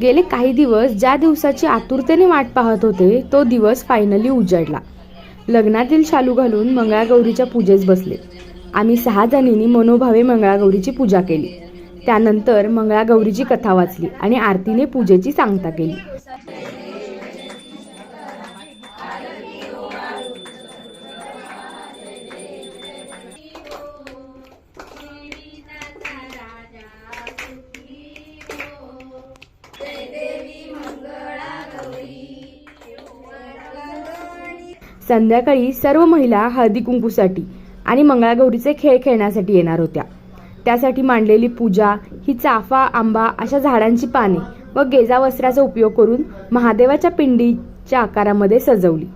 गेले काही दिवस ज्या दिवसाची आतुरतेने वाट पाहत होते तो दिवस फायनली उजाडला. लग्नातील शालू घालून मंगळागौरीच्या पूजेस बसले. आम्ही सहा जणींनी मनोभावे मंगळागौरीची पूजा केली. त्यानंतर मंगळागौरीची कथा वाचली आणि आरतीने पूजेची सांगता केली. संध्याकाळी सर्व महिला हळदी कुंकूसाठी आणि मंगळागौरीचे खेळ खेळण्यासाठी येणार होत्या. त्यासाठी मांडलेली पूजा ही चाफा आंबा अशा झाडांची पाने व गेजा वस्त्राचा उपयोग करून महादेवाच्या पिंडीच्या आकारामध्ये सजवली.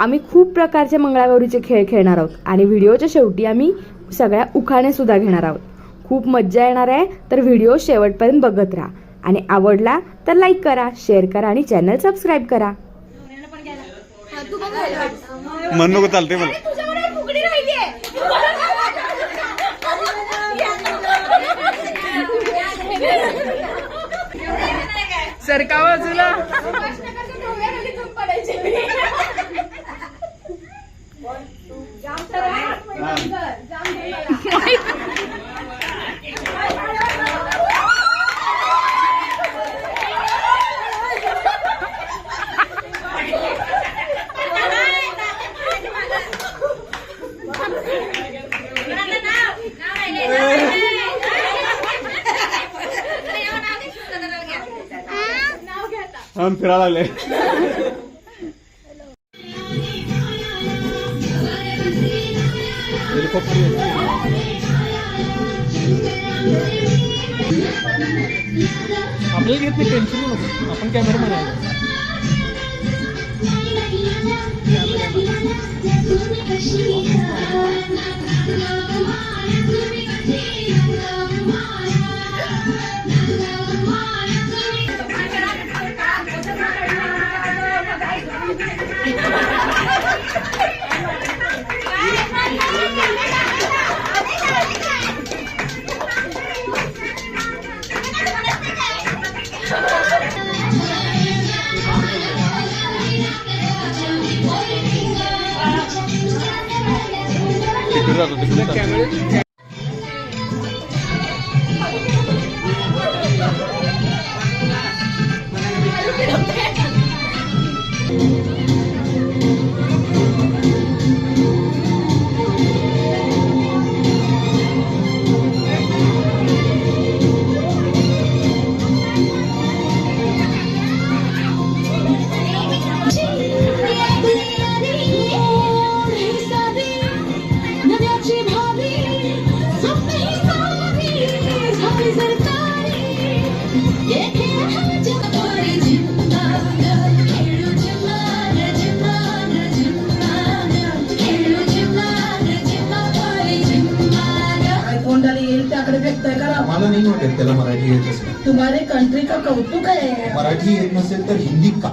आम्ही खूप प्रकारचे मंगळागौरीचे खेळ खेळणार आहोत आणि व्हिडिओच्या शेवटी आम्ही सगळ्या उखाणे सुद्धा घेणार आहोत. खूप मज्जा येणार आहे तर व्हिडिओ शेवटपर्यंत बघत राहा. आणि आवडला तर लाईक करा शेअर करा आणि चॅनल सबस्क्राईब करा. मन नको चालते मला सरका बाजूला हम फिरायला लागले आपल्याला घेत नाही टेन्शन नको आपण कॅमेरा आहे রাখো कौतुक आहे. मराठी येत नसेल तर हिंदी का?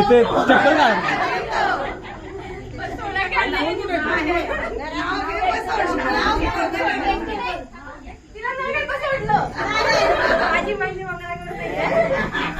इथे चक्कर काय माझी माहिती वगैरे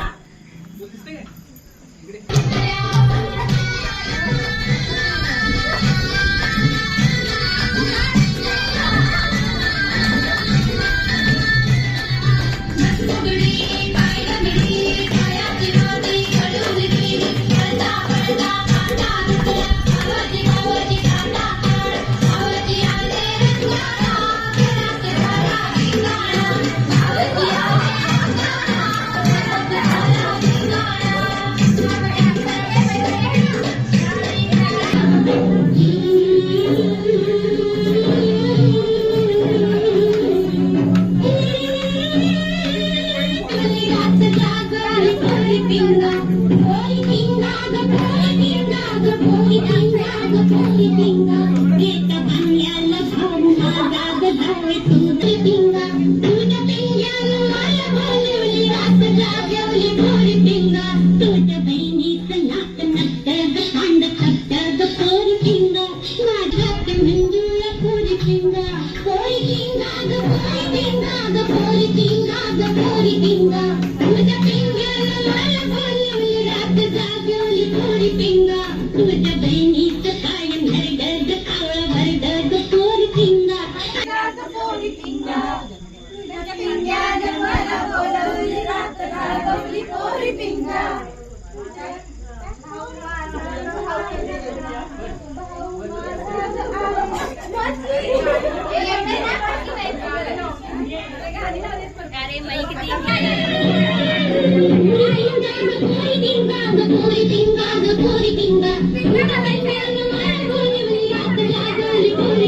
Thank you.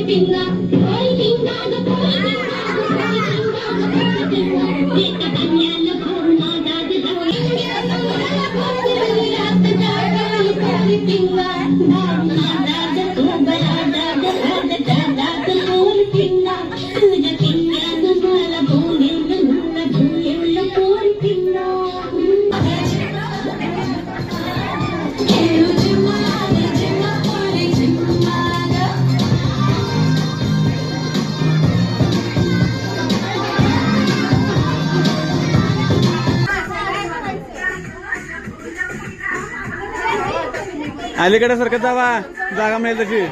ಪಿಂಗ अलीकडे सारखं जावा. जागा मिळेल तशी.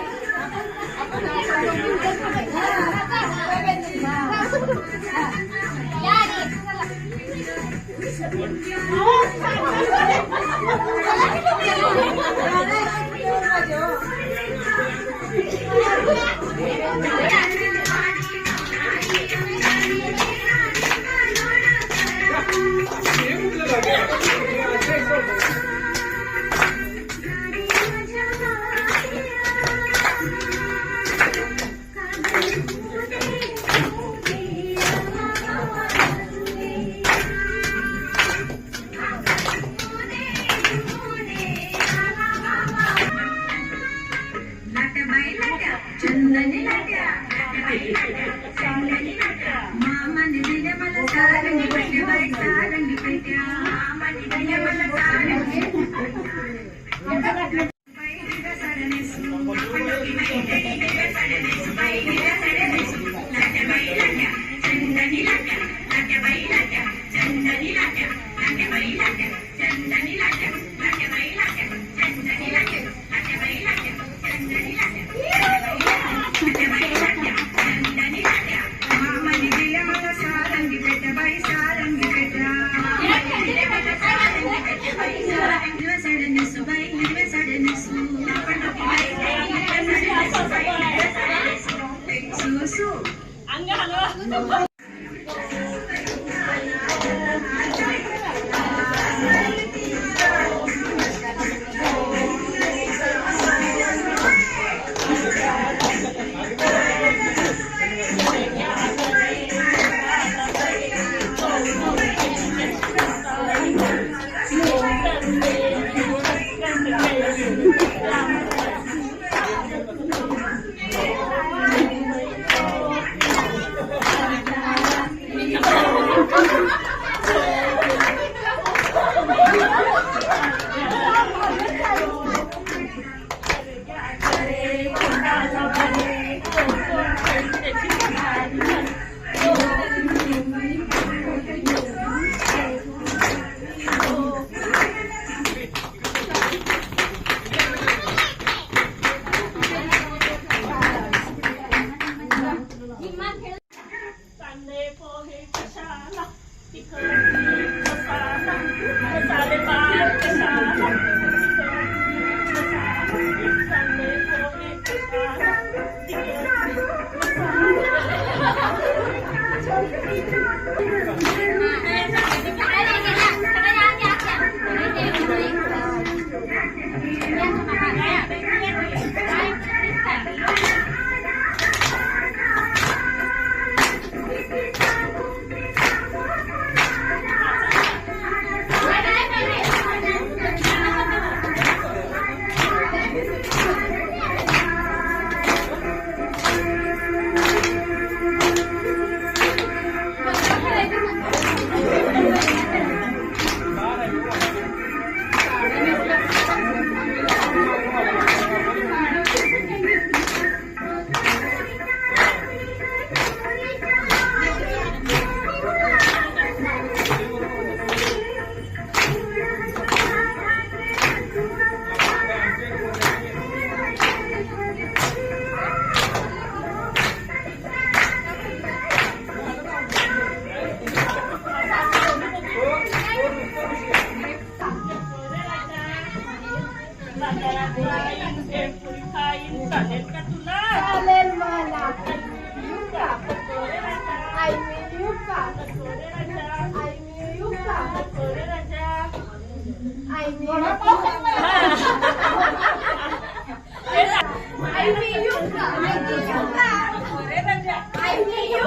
అమ్మాయి లట చందని లట చందని లట మామని విలమల సారంగి పెట్టె. బై సారంగి పెట్టె. మామని విలమల సారంగి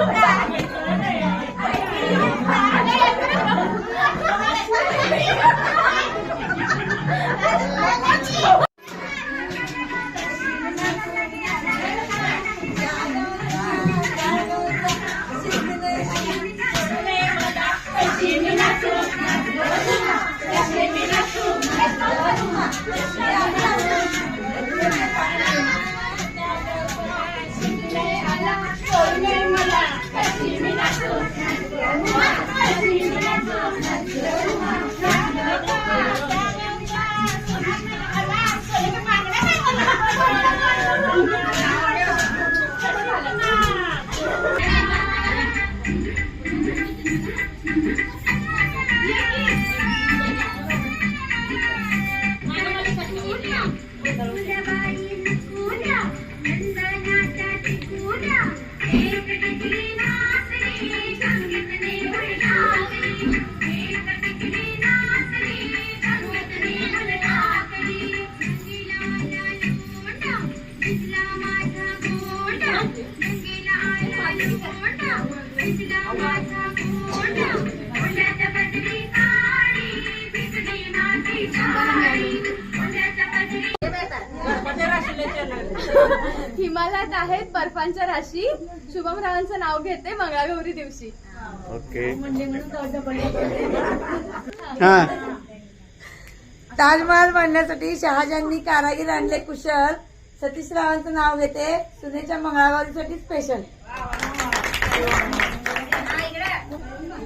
đúng rồi. शुभम रावांचं नाव घेते मंगळागौरी दिवशी. ओके. हा ताजमहाल बांधण्यासाठी शहाजहाननी कारागीर आणले कुशल. सतीश रावांचं नाव घेते. सुनेच्या मंगळागौरीसाठी स्पेशल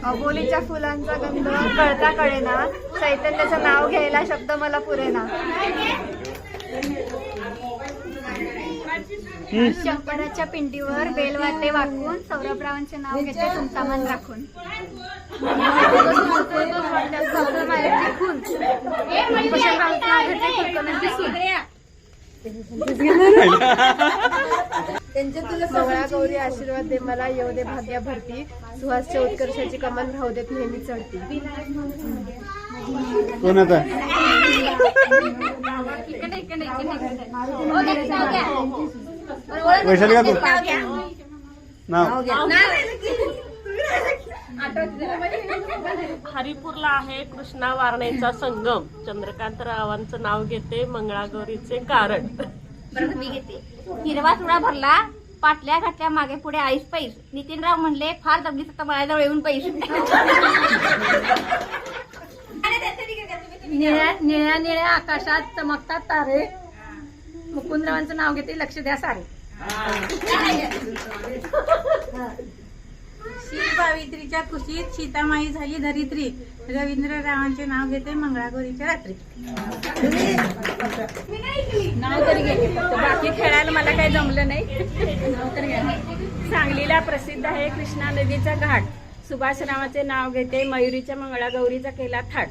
अबोलीच्या फुलांचा गंध कळता कळेना. चैतन्याचं नाव घ्यायला शब्द मला पुरेना. शंकराच्या पिंडीवर बेलवाटे वाकून सौरभरावांचे नाव घेते तुमचा मन राखून. त्यांचे तुला मंगळा गौरी आशीर्वाद दे मला येऊ दे भाग्या भरती. सुहासच्या उत्कर्षाची कमल राहू देत नेहमी चढती. कोण आता? वैशाली का तू? नाव. हरिपूरला आहे कृष्णा वारणेचा संगम. चंद्रकांत रावांचं नाव घेते मंगळागौरीचे कारण. बरं मी घेते. हिरवा चुडा भरला पाटल्या घातल्या मागे पुढे आईस पैस. नितीनराव म्हणले फार दमली तर माझ्याजवळ येऊन पैस. निळ्या निळ्या निळ्या आकाशात चमकतात तारे. मुकुंदरावांचं नाव घेते लक्ष द्या सारे. शीत पावित्रीच्या कुशीत सीतामाई झाली धरित्री. रवींद्र रावांचे नाव घेते मंगळागौरीच्या रात्री. नाव तरी घेते फक्त. बाकी खेळायला मला काही जमलं नाही. नाव तरी सांगलीला प्रसिद्ध आहे कृष्णा नदीचा घाट. सुभाषरावाचे नाव घेते मयुरीच्या मंगळागौरीचा केला थाट.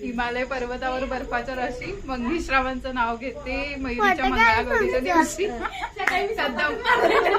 हिमालय पर्वतावर बर्फाच्या राशी मंगेश रावांचं नाव घेते मयुरीच्या मंगळागौरीच्या दिवशी.